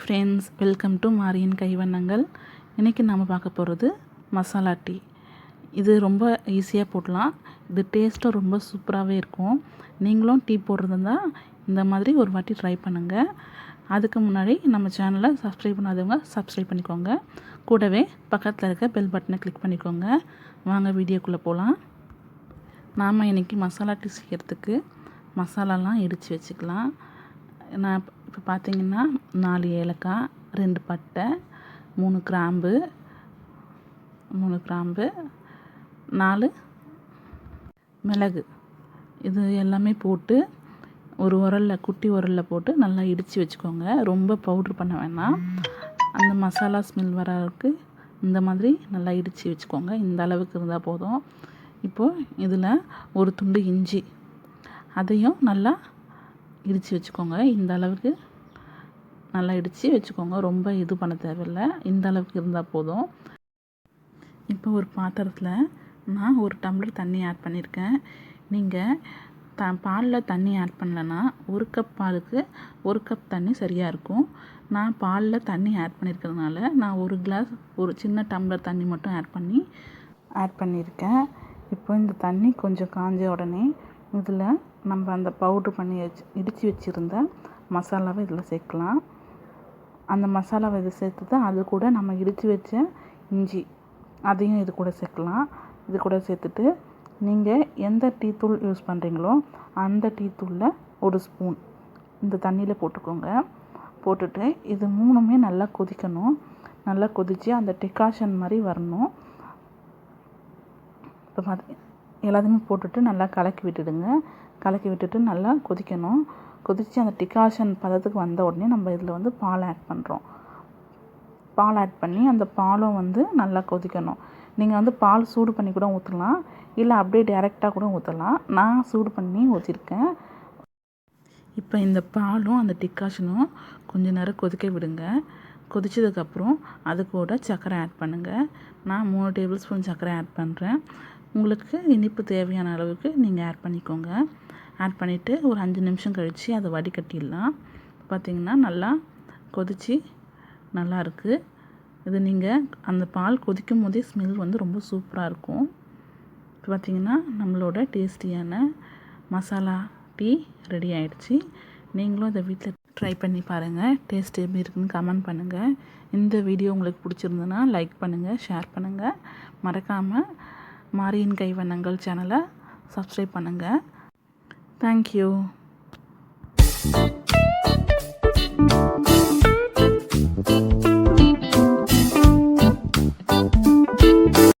Friends welcome to மாரியின் கைவண்ணங்கள் இன்றைக்கி நம்ம பார்க்க போகிறது மசாலா டீ. இது ரொம்ப ஈஸியாக போடலாம். இது டேஸ்ட்டும் ரொம்ப சூப்பராகவே இருக்கும். நீங்களும் டீ போடுறதுந்தா இந்த மாதிரி ஒரு வாட்டி ட்ரை பண்ணுங்கள் அதுக்கு முன்னாடி நம்ம சேனலை சப்ஸ்கிரைப் பண்ணாதவங்க சப்ஸ்கிரைப் பண்ணிக்கோங்க. கூடவே பக்கத்தில் இருக்க பெல் பட்டனை கிளிக் பண்ணிக்கோங்க. வாங்க வீடியோக்குள்ளே போகலாம் நாம் இன்றைக்கி மசாலா டீ செய்கிறதுக்கு மசாலாலாம் இடித்து வச்சுக்கலாம். நான் இப்போ பார்த்தீங்கன்னா நாலு ஏலக்காய் ரெண்டு பட்டை மூணு கிராம்பு மூணு கிராம்பு நாலு மிளகு. இது எல்லாமே போட்டு ஒரு உரலில் குட்டி உரலில் போட்டு நல்லா இடித்து வச்சுக்கோங்க. ரொம்ப பவுட்ரு பண்ண வேணாம். அந்த மசாலா ஸ்மெல் வர அளவுக்கு இந்த மாதிரி நல்லா இடித்து வச்சுக்கோங்க. இந்த அளவுக்கு இருந்தால் போதும். இப்போது இதில் ஒரு துண்டு இஞ்சி அதையும் நல்லா இடித்து வச்சுக்கோங்க. இந்த அளவுக்கு நல்லா இடித்து வச்சுக்கோங்க. ரொம்ப இது பண்ண தேவையில்லை. இந்த அளவுக்கு இருந்தால் போதும். இப்போ ஒரு பாத்திரத்தில் நான் ஒரு டம்ளர் தண்ணி ஆட் பண்ணியிருக்கேன் நீங்கள் த பாலில் தண்ணி ஆட் பண்ணலன்னா ஒரு கப் பாலுக்கு ஒரு கப் தண்ணி சரியாக இருக்கும். நான் பாலில் தண்ணி ஆட் பண்ணியிருக்கிறதுனால நான் ஒரு கிளாஸ் ஒரு சின்ன டம்ளர் தண்ணி மட்டும் ஆட் பண்ணி ஆட் பண்ணியிருக்கேன் இப்போ இந்த தண்ணி கொஞ்சம் காஞ்ச உடனே இதில் நம்ம அந்த பவுட்ரு பண்ணி வச்சு இடித்து வச்சுருந்த மசாலாவை இதில் சேர்க்கலாம். அந்த மசாலாவை இதை சேர்த்துட்டு அது கூட நம்ம இடித்து வச்ச இஞ்சி அதையும் இது கூட சேர்க்கலாம். இது கூட சேர்த்துட்டு நீங்கள் எந்த டீ தூள் யூஸ் பண்ணுறீங்களோ அந்த டீ தூளில் ஒரு ஸ்பூன் இந்த தண்ணியில் போட்டுக்கோங்க. போட்டுட்டு இது மூணுமே நல்லா கொதிக்கணும். நல்லா கொதித்து அந்த டிகாஷன் மாதிரி வரணும். இப்போ பார்த்து எல்லாத்தையுமே போட்டுட்டு நல்லா கலக்கி விட்டுடுங்க. கலக்கி விட்டுட்டு நல்லா கொதிக்கணும். கொதித்து அந்த டிகாஷன் பதத்துக்கு வந்த உடனே நம்ம இதில் வந்து பால் ஆட் பண்ணுறோம் பால் ஆட் பண்ணி அந்த பாலும் வந்து நல்லா கொதிக்கணும். நீங்கள் வந்து பால் சூடு பண்ணி கூட ஊற்றலாம் இல்லை அப்படியே டேரெக்டாக கூட ஊற்றலாம் நான் சூடு பண்ணி ஊற்றிருக்கேன் இப்போ இந்த பாலும் அந்த டிக்காஷனும் கொஞ்ச நேரம் கொதிக்க விடுங்க. கொதிச்சதுக்கப்புறம் அது கூட சர்க்கரை ஆட் பண்ணுங்கள் நான் மூணு டேபிள் ஸ்பூன் சர்க்கரை ஆட் பண்ணுறேன் உங்களுக்கு இனிப்பு தேவையான அளவுக்கு நீங்கள் ஆட் பண்ணிக்கோங்க. ஆட் பண்ணிவிட்டு ஒரு அஞ்சு நிமிஷம் கழித்து அதை வடிகட்டிடலாம். பார்த்திங்கன்னா நல்லா கொதித்து நல்லாயிருக்கு இது நீங்கள் அந்த பால் கொதிக்கும் போதே ஸ்மெல் வந்து ரொம்ப சூப்பராக இருக்கும். இப்போ பார்த்திங்கன்னா நம்மளோட டேஸ்டியான மசாலா டீ ரெடி ஆகிடுச்சி நீங்களும் இதை வீட்டில் ட்ரை பண்ணி பாருங்கள் டேஸ்ட் எப்படி இருக்குன்னு கமெண்ட் பண்ணுங்கள் இந்த வீடியோ உங்களுக்கு பிடிச்சிருந்ததுன்னா லைக் பண்ணுங்கள் ஷேர் பண்ணுங்கள் மறக்காமல் மாரியின் கைவண்ணங்கள் சேனலை சப்ஸ்கிரைப் பண்ணுங்கள் தேங்க்யூ